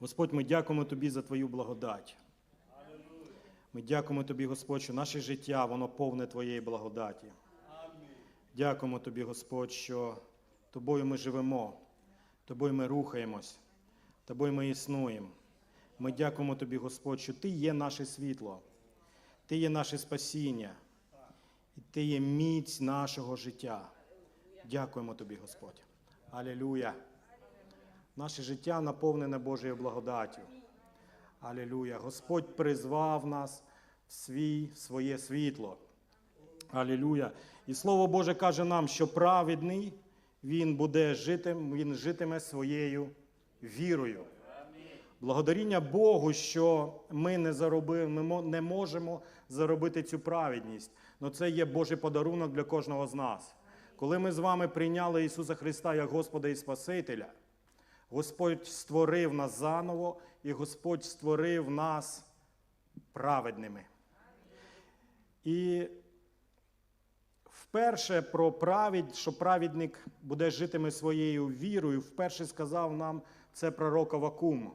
Господь, ми дякуємо Тобі за Твою благодать. Ми дякуємо Тобі, Господь, що наше життя, воно повне Твоєї благодаті. Дякуємо Тобі, Господь, що Тобою ми живемо, Тобою ми рухаємось, Тобою ми існуємо. Ми дякуємо Тобі, Господь, що Ти є наше світло, Ти є наше спасіння, і Ти є міць нашого життя. Дякуємо Тобі, Господь. Алілуя. Наше життя наповнене Божою благодаттю. Алілуя. Господь призвав нас в свій, своє світло. Алілуя. І Слово Боже каже нам, що праведний він буде жити, він житиме своєю вірою. Благодаріння Богу, що ми не заробили, ми не можемо заробити цю праведність. але це є Божий подарунок для кожного з нас. Коли ми з вами прийняли Ісуса Христа як Господа і Спасителя, Господь створив нас заново, і Господь створив нас праведними. І вперше про праведь, що праведник буде житиме своєю вірою, вперше сказав нам це пророк Авакум.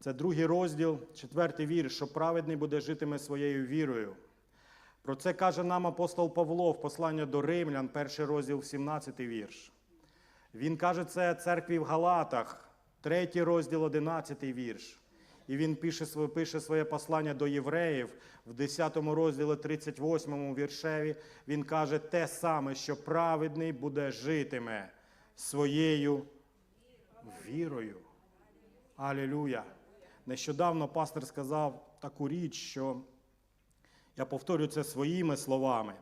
Це другий розділ, четвертий вірш, що праведний буде житиме своєю вірою. Про це каже нам апостол Павло в посланні до Римлян, перший розділ, 17 вірш. Він каже це церкві в Галатах, третій розділ, 11 вірш. І він пише, пише своє послання до євреїв в 10 розділі 38 віршеві. Він каже те саме, що праведний буде житиме своєю вірою. Алілюя. Нещодавно пастор сказав таку річ, що я повторю це своїми словами,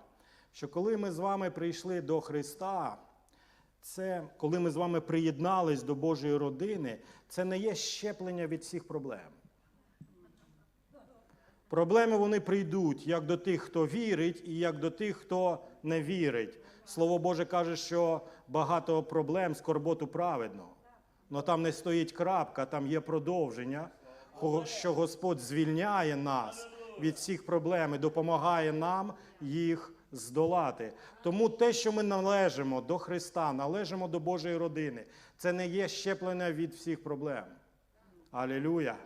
що коли ми з вами прийшли до Христа, це коли ми з вами приєднались до Божої родини, це не є щеплення від всіх проблем. Проблеми вони прийдуть як до тих, хто вірить, і як до тих, хто не вірить. Слово Боже каже, що багато проблем скорботу праведного. Але там не стоїть крапка, там є продовження, що Господь звільняє нас від всіх проблем і допомагає нам їх здолати. Тому те, що ми належимо до Христа, належимо до Божої родини, це не є щеплення від всіх проблем. Алілюя.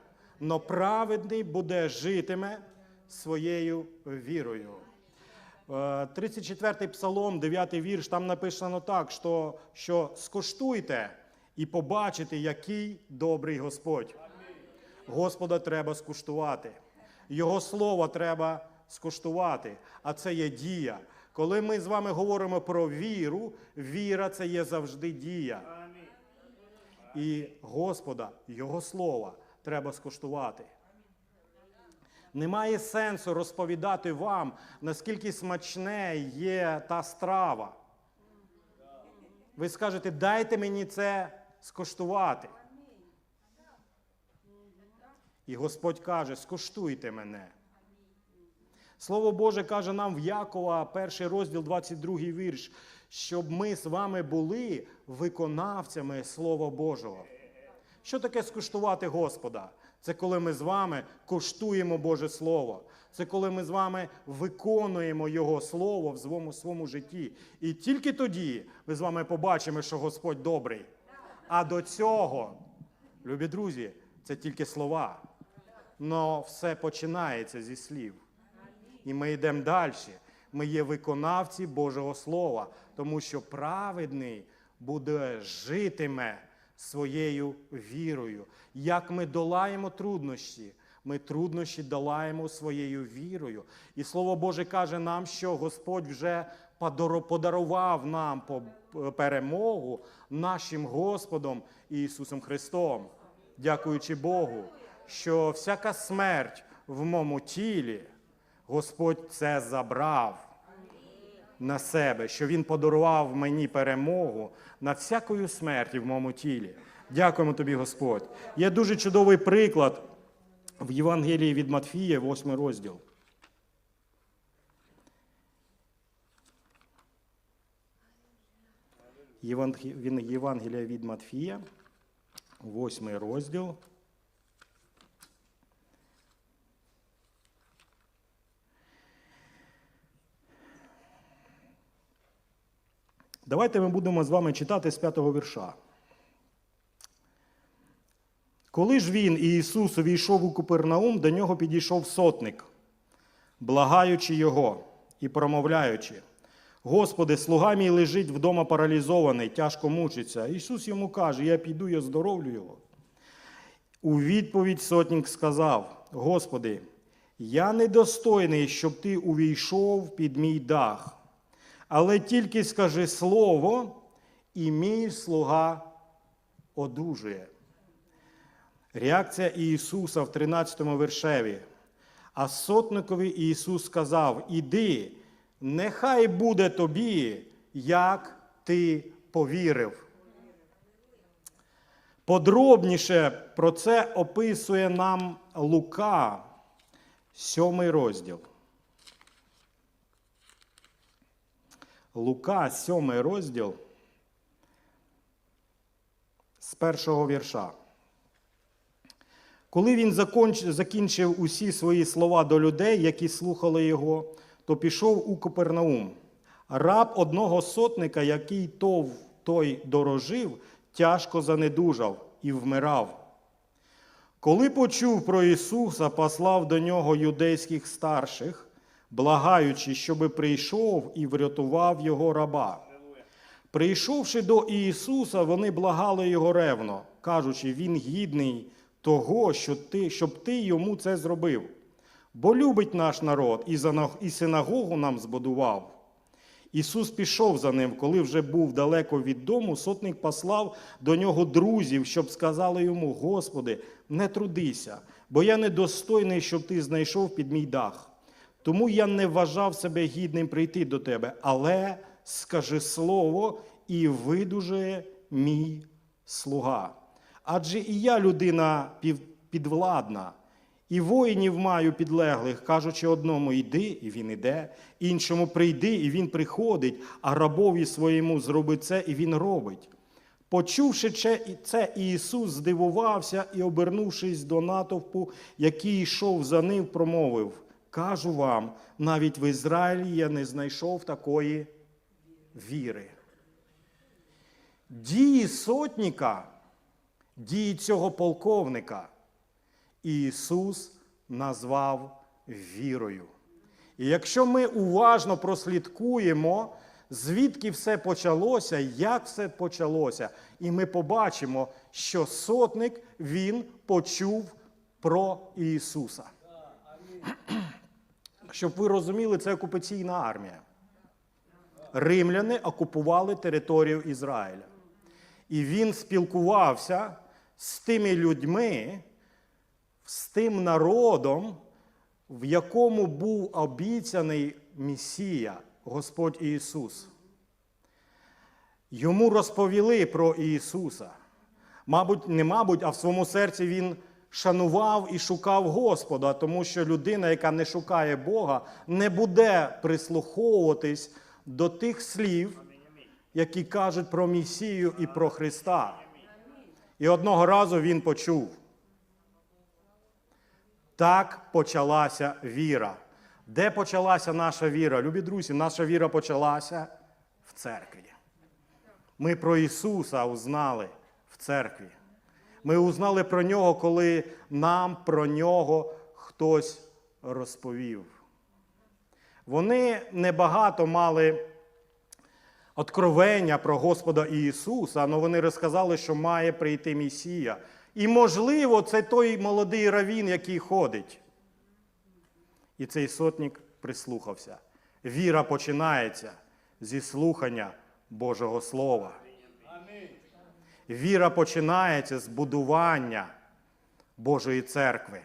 Но праведний буде житиме своєю вірою. Е, 34-й псалом, 9 вірш, там написано так, що, що скуштуйте і побачите, який добрий Господь. Господа треба скуштувати. Його слово треба скуштувати, а це є дія. Коли ми з вами говоримо про віру, віра це є завжди дія. І Господа, Його слова треба скуштувати. Немає сенсу розповідати вам, наскільки смачне є та страва. Ви скажете, дайте мені це скуштувати. І Господь каже: скуштуйте мене. Слово Боже каже нам в Якова, перший розділ, 22 вірш, щоб ми з вами були виконавцями Слова Божого. Що таке скуштувати Господа? Це коли ми з вами коштуємо Боже Слово. Це коли ми з вами виконуємо Його Слово в своєму, своєму житті. І тільки тоді ми з вами побачимо, що Господь добрий. А до цього, любі друзі, це тільки слова. Но все починається зі слів. І ми йдемо далі. Ми є виконавці Божого Слова, тому що праведний буде житиме своєю вірою. Як ми долаємо труднощі, ми труднощі долаємо своєю вірою. І Слово Боже каже нам, що Господь вже подарував нам по- перемогу нашим Господом Ісусом Христом, дякуючи Богу, що всяка смерть в моєму тілі. Господь це забрав на себе, що Він подарував мені перемогу над всякою смертю в моєму тілі. Дякуємо тобі, Господь. Є дуже чудовий приклад в Євангелії від Матфія, 8 розділ. Євангелія від Матфія, 8 розділ. Давайте ми будемо з вами читати з п'ятого вірша. Коли ж він і Ісус увійшов у Купернаум, до нього підійшов сотник, благаючи його і промовляючи: Господи, слуга мій лежить вдома паралізований, тяжко мучиться. Ісус йому каже: Я піду і оздоровлю його. У відповідь сотник сказав: Господи, я недостойний, щоб ти увійшов під мій дах, але тільки скажи слово, і мій слуга одужує. Реакція Ісуса в 13 вершеві. А сотникові Ісус сказав: Іди, нехай буде тобі, як ти повірив. Подробніше про це описує нам Лука, сьомий розділ. Лука, сьомий розділ з першого вірша. Коли він закінчив усі свої слова до людей, які слухали його, то пішов у Капернаум. Раб одного сотника, який тов той дорожив, тяжко занедужав і вмирав. Коли почув про Ісуса, послав до нього юдейських старших, благаючи, щоби прийшов і врятував його раба. Прийшовши до Ісуса, вони благали його ревно, кажучи, Він гідний того, що ти, щоб ти йому це зробив. Бо любить наш народ і, синагогу нам збудував. Ісус пішов за ним, коли вже був далеко від дому, сотник послав до нього друзів, щоб сказали йому: Господи, не трудися, бо я недостойний, щоб ти знайшов під мій дах. Тому я не вважав себе гідним прийти до тебе, але скажи слово, і видужає мій слуга. Адже і я людина підвладна, і воїнів маю підлеглих, кажучи одному йди, і він іде, іншому прийди, і він приходить, а рабові своєму зроби це, і він робить. Почувши це, Ісус здивувався і, обернувшись до натовпу, який йшов за ним, промовив: Кажу вам, навіть в Ізраїлі я не знайшов такої віри. Дії сотника, дії цього полковника Ісус назвав вірою. І якщо ми уважно прослідкуємо, звідки все почалося, як все почалося, і ми побачимо, що сотник він почув про Ісуса. Щоб ви розуміли, це окупаційна армія. Римляни окупували територію Ізраїля. І він спілкувався з тими людьми, з тим народом, в якому був обіцяний Месія, Господь Ісус. Йому розповіли про Ісуса. Мабуть, не мабуть, а в своєму серці він шанував і шукав Господа, тому що людина, яка не шукає Бога, не буде прислуховуватись до тих слів, які кажуть про Месію і про Христа. І одного разу він почув. Так почалася віра. Де почалася наша віра? Любі друзі, наша віра почалася в церкві. Ми про Ісуса узнали в церкві. Ми узнали про нього, коли нам про нього хтось розповів. Вони небагато мали откровення про Господа Ісуса, але вони розказали, що має прийти Месія. І, можливо, це той молодий равін, який ходить. І цей сотник прислухався. Віра починається зі слухання Божого Слова. Віра починається з будування Божої церкви.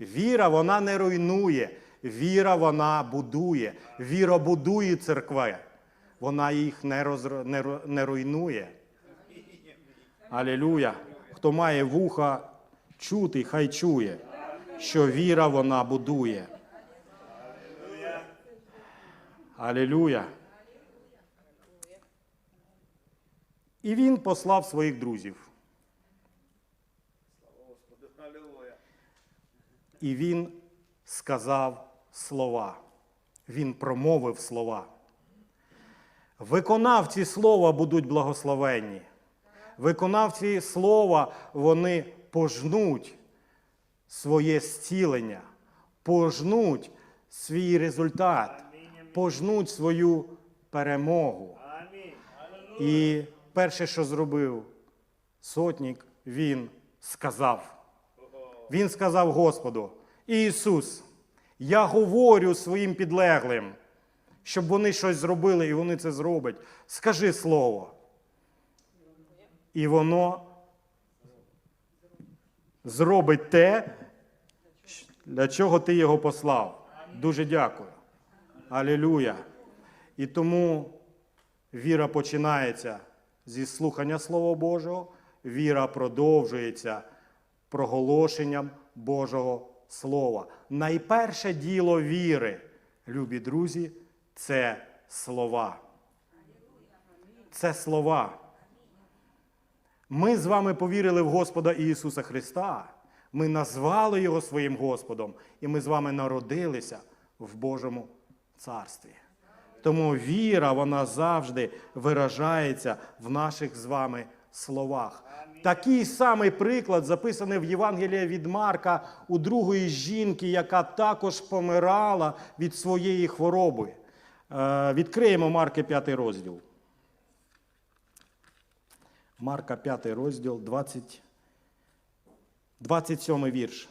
Віра вона не руйнує, віра вона будує. Віра будує церкви. Вона їх не, розр... не, не руйнує. Алілюя. Хто має вуха чути, хай чує, що віра вона будує. Алілюя. І він послав своїх друзів. І він сказав слова. Він промовив слова. Виконавці слова будуть благословенні. Виконавці слова, вони пожнуть своє зцілення, пожнуть свій результат, пожнуть свою перемогу. І перше, що зробив сотник, він сказав. Він сказав Господу: Ісус, я говорю своїм підлеглим, щоб вони щось зробили, і вони це зроблять. Скажи слово. І воно зробить те, для чого ти його послав. Дуже дякую. Алілюя. І тому віра починається зі слухання Слова Божого, віра продовжується проголошенням Божого Слова. Найперше діло віри, любі друзі, це слова. Це слова. Ми з вами повірили в Господа Ісуса Христа. Ми назвали Його своїм Господом, і ми з вами народилися в Божому Царстві. Тому віра, вона завжди виражається в наших з вами словах. Такий самий приклад записаний в Євангелії від Марка у другої жінки, яка також помирала від своєї хвороби. Е, Відкриємо Марки 5 розділ. Марка 5 розділ, 20, 27 вірш.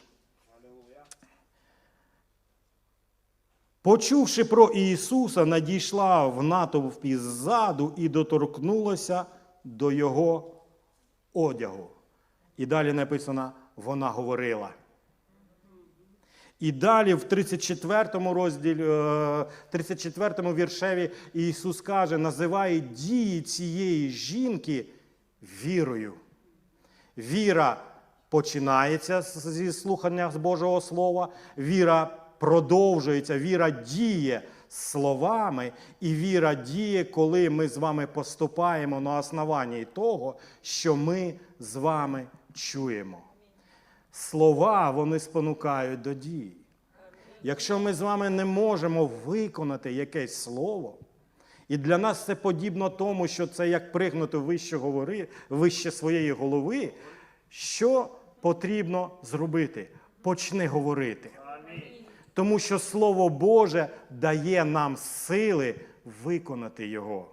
Почувши про Ісуса, надійшла в натовпі ззаду і доторкнулася до Його одягу. І далі написано, вона говорила. І далі в 34 розділі, е, 34 віршеві Ісус каже, називає дії цієї жінки вірою. Віра починається зі слухання Божого Слова, віра продовжується, віра діє словами, і віра діє, коли ми з вами поступаємо на основанні того, що ми з вами чуємо. Слова вони спонукають до дії. Якщо ми з вами не можемо виконати якесь слово, і для нас це подібно тому, що це як пригнути вище, говори, вище своєї голови, що потрібно зробити? Почни говорити. Тому що Слово Боже дає нам сили виконати Його.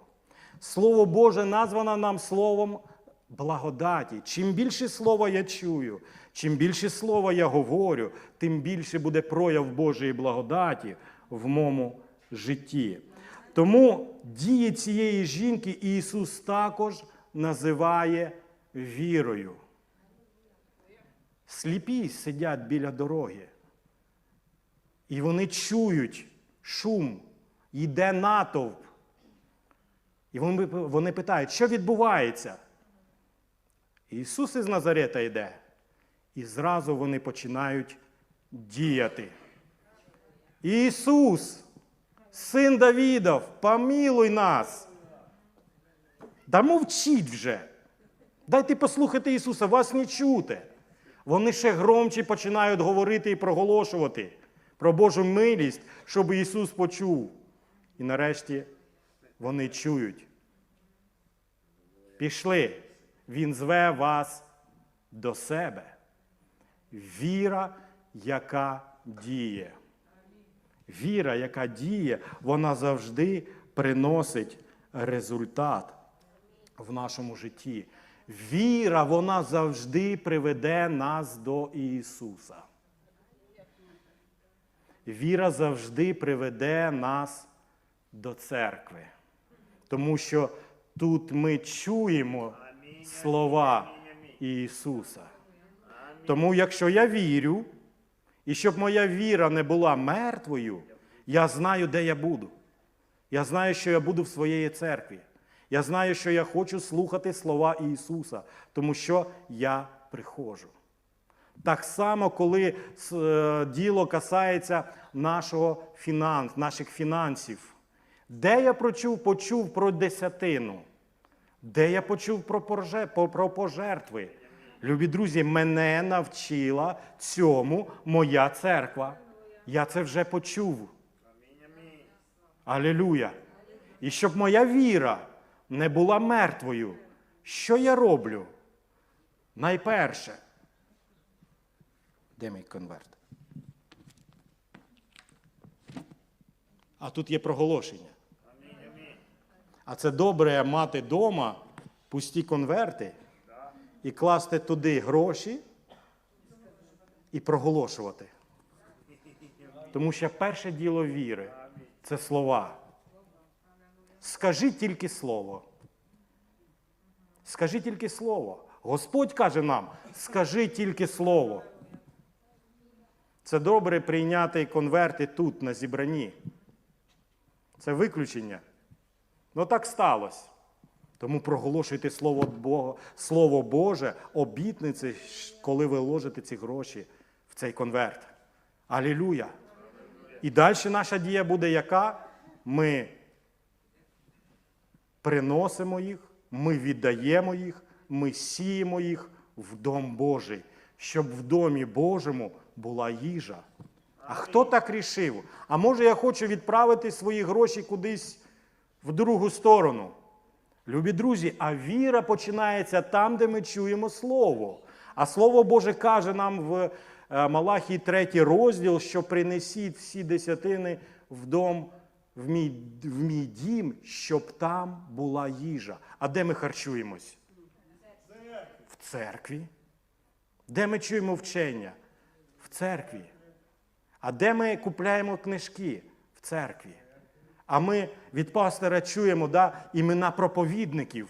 Слово Боже названо нам словом благодаті. Чим більше слова я чую, чим більше слова я говорю, тим більше буде прояв Божої благодаті в моєму житті. Тому дії цієї жінки Ісус також називає вірою. Сліпі сидять біля дороги. І вони чують шум, йде натовп. І вони, вони питають, що відбувається? Ісус із Назарета йде. І зразу вони починають діяти. Ісус, син Давідов, помілуй нас. Да мовчіть вже. Дайте послухати Ісуса, вас не чути. Вони ще громче починають говорити і проголошувати про Божу милість, щоб Ісус почув. І нарешті вони чують. Пішли, Він зве вас до себе. Віра, яка діє. Віра, яка діє, вона завжди приносить результат в нашому житті. Віра, вона завжди приведе нас до Ісуса. Віра завжди приведе нас до церкви. Тому що тут ми чуємо слова Ісуса. Тому, якщо я вірю, і щоб моя віра не була мертвою, я знаю, де я буду. Я знаю, що я буду в своєї церкві. Я знаю, що я хочу слухати слова Ісуса, тому що я приходжу. Так само, коли е, діло касається нашого фінанс, наших фінансів. Де я прочув, почув про десятину? Де я почув про, пожертви? Любі друзі, мене навчила цьому моя церква. Я це вже почув. Алілюя. І щоб моя віра не була мертвою, що я роблю? Найперше, Де мій конверт? А тут є проголошення. А це добре мати вдома пусті конверти і класти туди гроші і проголошувати. Тому що перше діло віри це слова. Скажи тільки слово. Скажи тільки слово. Господь каже нам: скажи тільки слово. Це добре прийняти конверти тут, на зібранні. Це виключення. Ну так сталося. Тому проголошуйте Слово, Бога, Слово Боже, обітниці, коли ви ложите ці гроші в цей конверт. Алілуя! І далі наша дія буде яка? Ми приносимо їх, ми віддаємо їх, ми сіємо їх в Дом Божий, щоб в Домі Божому була їжа. А хто так рішив? А може я хочу відправити свої гроші кудись в другу сторону? Любі друзі, а віра починається там, де ми чуємо Слово. А Слово Боже каже нам в е, Малахії 3 розділ, що принесіть всі десятини в дом, в мій, в мій дім, щоб там була їжа. А де ми харчуємось? В церкві. Де ми чуємо вчення? Церкві. А де ми купляємо книжки? В церкві. А ми від пастора чуємо да, імена проповідників,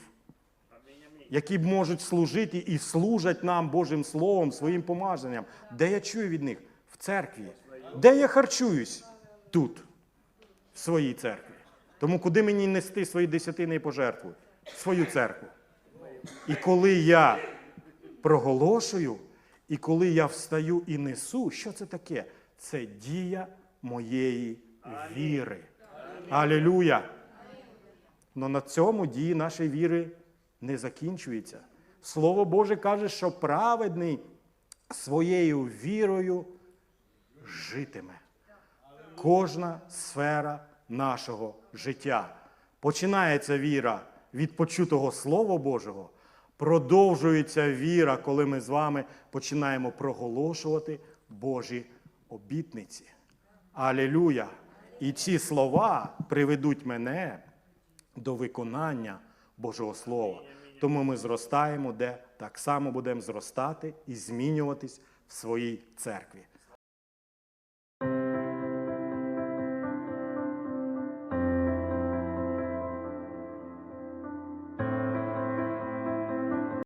які можуть служити і служать нам Божим Словом, своїм помазанням. Де я чую від них? В церкві. Де я харчуюсь? Тут, в своїй церкві. Тому куди мені нести свої десятини і пожертви? В свою церкву. І коли я проголошую, і коли я встаю і несу, що це таке? Це дія моєї віри. Алілюя! Но на цьому дії нашої віри не закінчується. Слово Боже каже, що праведний своєю вірою житиме. Кожна сфера нашого життя. Починається віра від почутого Слова Божого, продовжується віра, коли ми з вами починаємо проголошувати Божі обітниці. Алілюя! І ці слова приведуть мене до виконання Божого Слова. Тому ми зростаємо, де так само будемо зростати і змінюватись в своїй церкві.